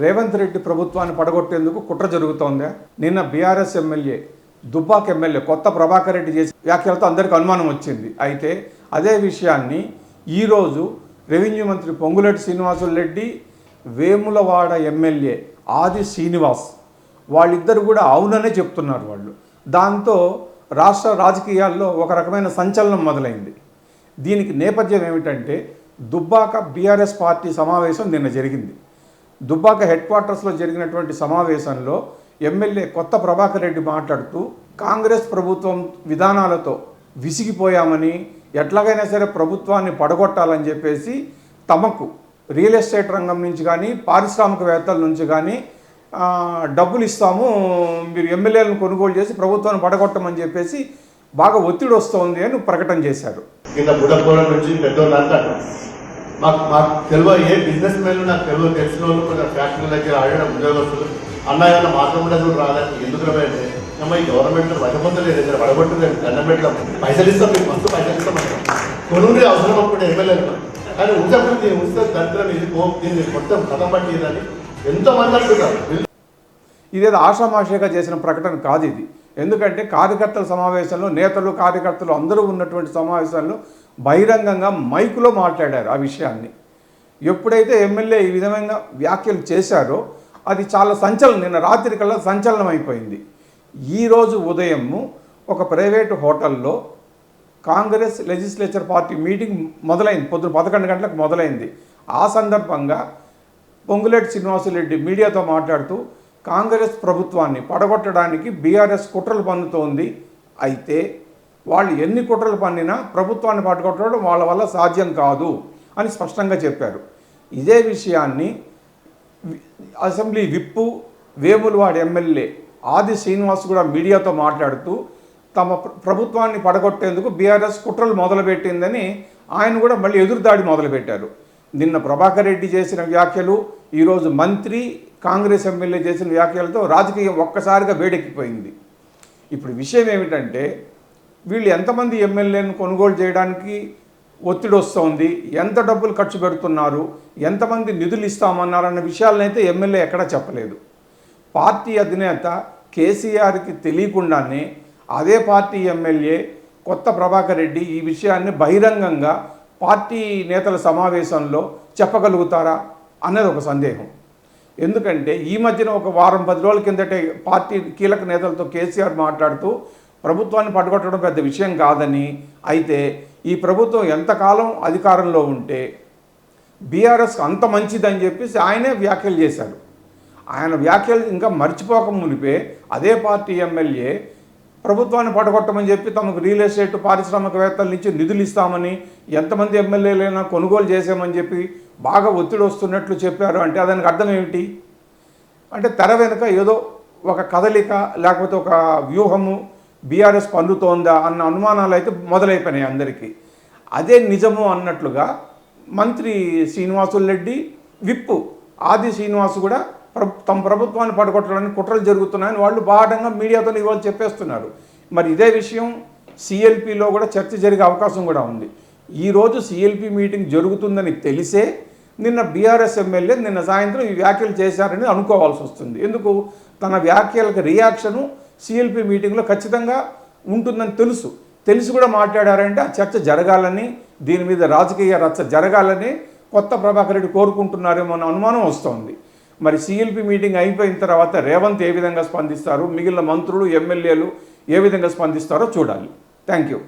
రేవంత్ రెడ్డి ప్రభుత్వాన్ని పడగొట్టేందుకు కుట్ర జరుగుతోందా. నిన్న బీఆర్ఎస్ ఎమ్మెల్యే దుబ్బాక్ ఎమ్మెల్యే కొత్త ప్రభాకర్ రెడ్డి చేసి వ్యాఖ్యలతో అందరికీ అనుమానం వచ్చింది. అయితే అదే విషయాన్ని ఈరోజు రెవెన్యూ మంత్రి పొంగులేటి శ్రీనివాసులు రెడ్డి వేములవాడ ఎమ్మెల్యే ఆది శ్రీనివాస్ వాళ్ళిద్దరు కూడా అవుననే చెప్తున్నారు వాళ్ళు. దాంతో రాష్ట్ర రాజకీయాల్లో ఒక రకమైన సంచలనం మొదలైంది. దీనికి నేపథ్యం ఏమిటంటే దుబ్బాక బీఆర్ఎస్ పార్టీ సమావేశం నిన్న జరిగింది. దుబ్బాక హెడ్ క్వార్టర్స్లో జరిగినటువంటి సమావేశంలో ఎమ్మెల్యే కొత్త ప్రభాకర్ రెడ్డి మాట్లాడుతూ కాంగ్రెస్ ప్రభుత్వం విధానాలతో విసిగిపోయామని ఎట్లాగైనా సరే ప్రభుత్వాన్ని పడగొట్టాలని చెప్పేసి తమకు రియల్ ఎస్టేట్ రంగం నుంచి కానీ పారిశ్రామికవేత్తల నుంచి కానీ డబ్బులు ఇస్తాము మీరు ఎమ్మెల్యేలను కొనుగోలు చేసి ప్రభుత్వాన్ని పడగొట్టమని చెప్పేసి బాగా ఒత్తిడి వస్తోంది అని ప్రకటన చేశారు. మాకు మాకు తెలియ ఏ బిజినెస్ మెన్ నాకు తెలియ తెలిసిన వాళ్ళు కొంచెం ఫ్యాక్టరీ దగ్గర ఆడడం ఉద్యోగస్తులు. అన్నయ్య మాత్రం కూడా రాలేదు ఎందుకు రాబోయంటే అమ్మ ఈ గవర్నమెంట్ వడపొందలేదు ఇక్కడ వడగొట్టలేదు దండం పెట్టడం. పైసలు ఇస్తాం మీకు మస్తు పైసలు ఇస్తాం అంటాం అవసరం అప్పుడు ఎమ్మెల్యేలు కానీ ఉంచప్పుడు ఉంచితే దరిద్రం ఇది పో దీన్ని మొత్తం కథం పట్టిందని ఎంతో మంది అంటున్నారు. ఇదేదో ఆషామాషిగా చేసిన ప్రకటన కాదు ఇది. ఎందుకంటే కార్యకర్తల సమావేశంలో నేతలు కార్యకర్తలు అందరూ ఉన్నటువంటి సమావేశాల్లో బహిరంగంగా మైకులో మాట్లాడారు ఆ విషయాన్ని. ఎప్పుడైతే ఎమ్మెల్యే ఈ విధమైన వ్యాఖ్యలు చేశారో అది చాలా సంచలనం నిన్న రాత్రి కల్లా సంచలనం అయిపోయింది ఈరోజు ఉదయము ఒక ప్రైవేటు హోటల్లో కాంగ్రెస్ లెజిస్లేచర్ పార్టీ మీటింగ్ మొదలైంది పొద్దున పదకొండు గంటలకు మొదలైంది. ఆ సందర్భంగా పొంగులేటి శ్రీనివాసులరెడ్డి మీడియాతో మాట్లాడుతూ కాంగ్రెస్ ప్రభుత్వాన్ని పడగొట్టడానికి బీఆర్ఎస్ కుట్రలు పన్నుతోంది. అయితే వాళ్ళు ఎన్ని కుట్రలు పన్నినా ప్రభుత్వాన్ని పడగొట్టడం వాళ్ళ వల్ల సాధ్యం కాదు అని స్పష్టంగా చెప్పారు. ఇదే విషయాన్ని అసెంబ్లీ విప్పు వేములవాడ ఎమ్మెల్యే ఆది శ్రీనివాస్ కూడా మీడియాతో మాట్లాడుతూ తమ ప్రభుత్వాన్ని పడగొట్టేందుకు బీఆర్ఎస్ కుట్రలు మొదలుపెట్టిందని ఆయన కూడా మళ్ళీ ఎదురుదాడి మొదలుపెట్టారు. నిన్న ప్రభాకర్ రెడ్డి చేసిన వ్యాఖ్యలు ఈరోజు మంత్రి కాంగ్రెస్ ఎమ్మెల్యే చేసిన వ్యాఖ్యలతో రాజకీయం ఒక్కసారిగా వేడెక్కిపోయింది. ఇప్పుడు విషయం ఏమిటంటే వీళ్ళు ఎంతమంది ఎమ్మెల్యేను కొనుగోలు చేయడానికి ఒత్తిడి వస్తోంది ఎంత డబ్బులు ఖర్చు పెడుతున్నారు ఎంతమంది నిధులు ఇస్తామన్నారన్న విషయాలనైతే ఎమ్మెల్యే ఎక్కడా చెప్పలేదు. పార్టీ అధినేత కేసీఆర్కి తెలియకుండానే అదే పార్టీ ఎమ్మెల్యే కొత్త ప్రభాకర్ రెడ్డి ఈ విషయాన్ని బహిరంగంగా పార్టీ నేతల సమావేశంలో చెప్పగలుగుతారా అన్నది ఒక సందేహం. ఎందుకంటే ఈ మధ్యన ఒక వారం పది రోజుల కిందటే పార్టీ కీలక నేతలతో కేసీఆర్ మాట్లాడుతూ ప్రభుత్వాన్ని పట్టుకొట్టడం పెద్ద విషయం కాదని అయితే ఈ ప్రభుత్వం ఎంతకాలం అధికారంలో ఉంటే బీఆర్ఎస్ అంత మంచిదని చెప్పేసి ఆయనే వ్యాఖ్యలు చేశారు ఆయన వ్యాఖ్యలు ఇంకా మర్చిపోక మునిపే అదే పార్టీ ఎమ్మెల్యే ప్రభుత్వాన్ని పడగొట్టమని చెప్పి తమకు రియల్ ఎస్టేట్ పారిశ్రామికవేత్తల నుంచి నిధులు ఇస్తామని ఎంతమంది ఎమ్మెల్యేలైనా కొనుగోలు చేసామని చెప్పి బాగా ఒత్తిడి వస్తున్నట్లు చెప్పారు. అంటే దానికి అర్థం ఏమిటి? అంటే తెర వెనుక ఏదో ఒక కదలిక లేకపోతే ఒక వ్యూహము బీఆర్ఎస్ పండుతోందా అన్న అనుమానాలు అయితే మొదలైపోయినాయి అందరికీ. అదే నిజము అన్నట్లుగా మంత్రి శ్రీనివాసులు రెడ్డి విప్పు ఆది శ్రీనివాసు కూడా తమ ప్రభుత్వాన్ని పడగొట్టడానికి కుట్రలు జరుగుతున్నాయని వాళ్ళు బాహటంగా మీడియాతో ఇవాళ చెప్పేస్తున్నారు. మరి ఇదే విషయం సిఎల్పిలో కూడా చర్చ జరిగే అవకాశం కూడా ఉంది. ఈరోజు సిఎల్పి మీటింగ్ జరుగుతుందని తెలిసే నిన్న బీఆర్ఎస్ ఎమ్మెల్యే నిన్న సాయంత్రం ఈ వ్యాఖ్యలు చేశారని అనుకోవాల్సి వస్తుంది. ఎందుకు? తన వ్యాఖ్యలకు రియాక్షను సిఎల్పి మీటింగ్లో ఖచ్చితంగా ఉంటుందని తెలుసు. తెలిసి కూడా మాట్లాడారంటే ఆ చర్చ జరగాలని దీని మీద రాజకీయ రచ్చ జరగాలని కొత్త ప్రభాకర్ రెడ్డి కోరుకుంటున్నారేమో అన్న అనుమానం వస్తోంది. మరి సిఎల్పి మీటింగ్ అయిపోయిన తర్వాత రేవంత్ ఏ విధంగా స్పందిస్తారు? మిగిలిన మంత్రులు ఎమ్మెల్యేలు ఏ విధంగా స్పందిస్తారో చూడాలి. Thank you